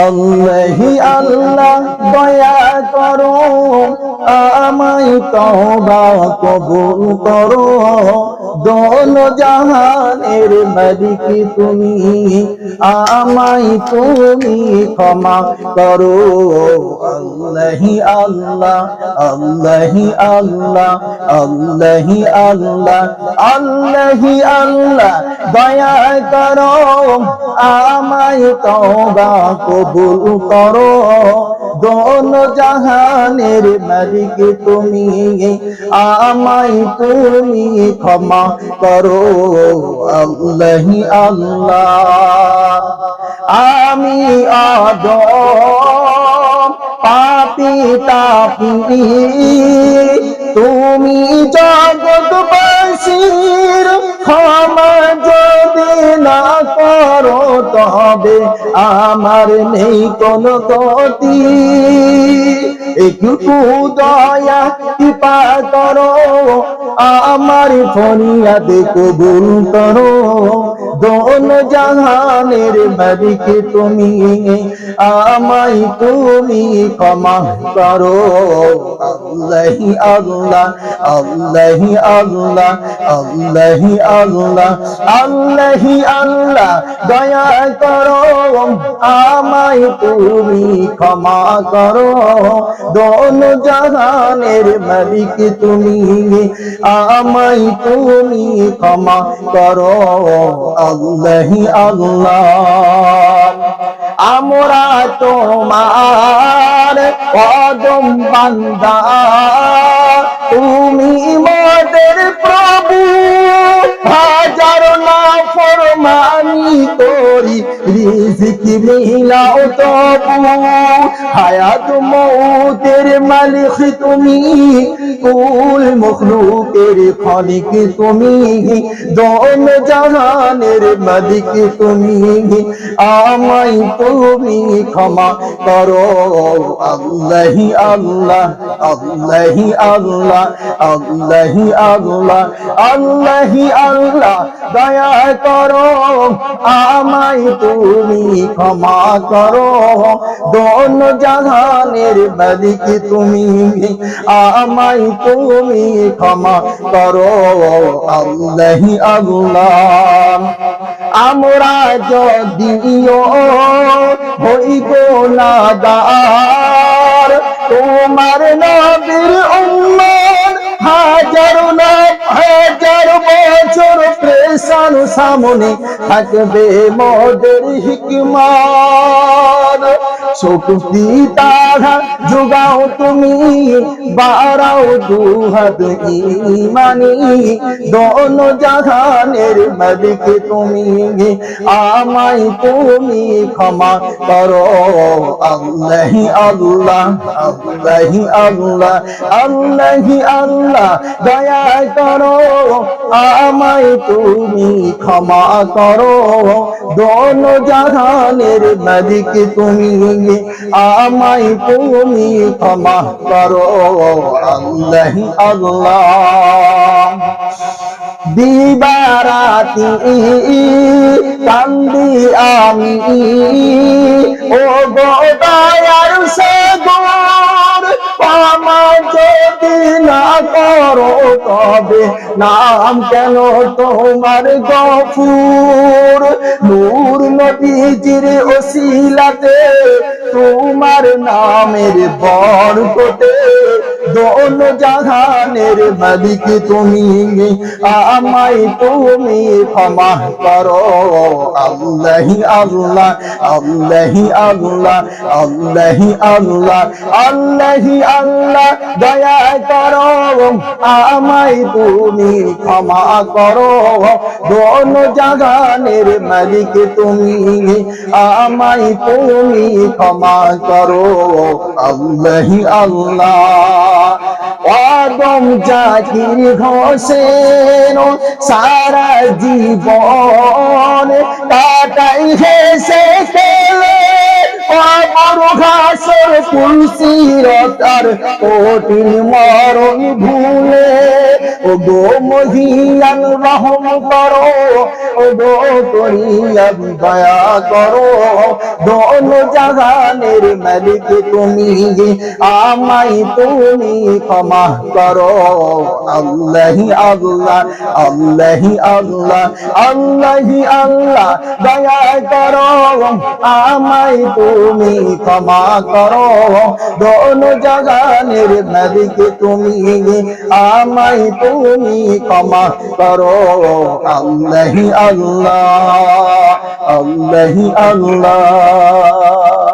আল্লাহি আল্লাহ দয়া করো আমায় তওবা কবুল করো। দোন জাহানের মালিক তুমি, আমায় তুমি ক্ষমা করো। আল্লাহি আল্লাহ আল্লাহি আল্লাহ আল্লাহি আল্লাহ আল্লাহি আল্লাহ, দয়া করো। আমায় তওবা কবুল করো। দোন জাহানের মালিক তুমি। আমায় তুমি ক্ষমা করো, আল্লাহি আল্লাহ। আমি আদম, পাপি তাপি। তুমি জগৎবাসীর না করো তবে আমার নেই কোন গতি একটু দয়া, কৃপা করো, আমার ফরিয়াদ কবুল করো। দোন জাহানের মালিক তুমি, আমায় তুমি ক্ষমা করো। আল্লাহি আল্লাহ আল্লাহি আল্লাহ আল্লাহি আল্লাহ আল্লাহি আল্লাহ, দয়া করো, আমায় তুমি ক্ষমা করো। দোন জাহানের মালিক তুমি, আমায় তুমি ক্ষমা করো। আল্লাহি আল্লাহ। আমরা তোমার কদম বান্দা। তুমি মোদের প্রভু। হাজার না ফরমানি করি, রিজিক মিলাও তবু। হায়াত মৌতের মালিক তুমি, কুল মখলুকের খলিক তুমি, দম জাহানের মালিক তুমি। আমায় তুমি ক্ষমা করো, আল্লাহি আল্লাহ আল্লাহি আল্লাহ, আল্লাহি দয়া করো তুমি ক্ষমা করো দোন জাহানের মালিক তুমি আমায় তুমি ক্ষমা করো, আল্লাহি আল্লাহ। আমরা যদিও হইব না দার তোমার নবীর উম্মত হাজার না হাজার বছর প্রেসান সামনে থাকবে মদের হিকমান তুমি দুহাত ইমানি। দোন জাহানের মালিক তুমি, আমায় তুমি ক্ষমা করো। আল্লাহি আল্লাহ আল্লাহি আল্লাহ আল্লাহি আল্লাহ দয়া করো, আমায় তুমি ক্ষমা করো। দোন জাহানের মালিক তুমি আমায় তুমি ক্ষমা করো। আল্লাহি আল্লাহ। দিবারাতি কান্দি আমি। ও গোদায়ার সে আমার যদি না করো তবে নাম কেন তোমার গফুর? নূর নদীজির ওসিলাতে তোমার নামের বরকতে দোন জাহানের মালিক তুমি। আমায় তুমি ক্ষমা করো। আল্লাহি আল্লাহ আল্লাহি আল্লাহ আল্লাহি আল্লাহ আল্লাহি আল্লাহ, দয়া করো। আমায় তুমি ক্ষমা করো। দোন জাহানের মালিক তুমি। আমায় তুমি ক্ষমা করো। আল্লাহি আল্লাহ। আদম জাকির হোসেন সারা জীবন কাটাই হেসে খেলে। অমর ঘাসর কুলসিরতার কঠিন মরণ ভুলে। ও গো মহিয়ান, রহম করো। ও গো করিয়ান, দয়া করো। দোন জাহানের মালিক তুমি আমাই তুমি ক্ষমা করো। আল্লাহি আল্লাহ আল্লাহি আল্লাহ আল্লাহি আল্লাহ, দয়া করো। আমাই তুমি ক্ষমা করো। দোন জগানের নদীকে তুমি আমাই তুমি ক্ষমা করো। আল্লাহি আল্লাহ আল্লাহি আল্লাহ।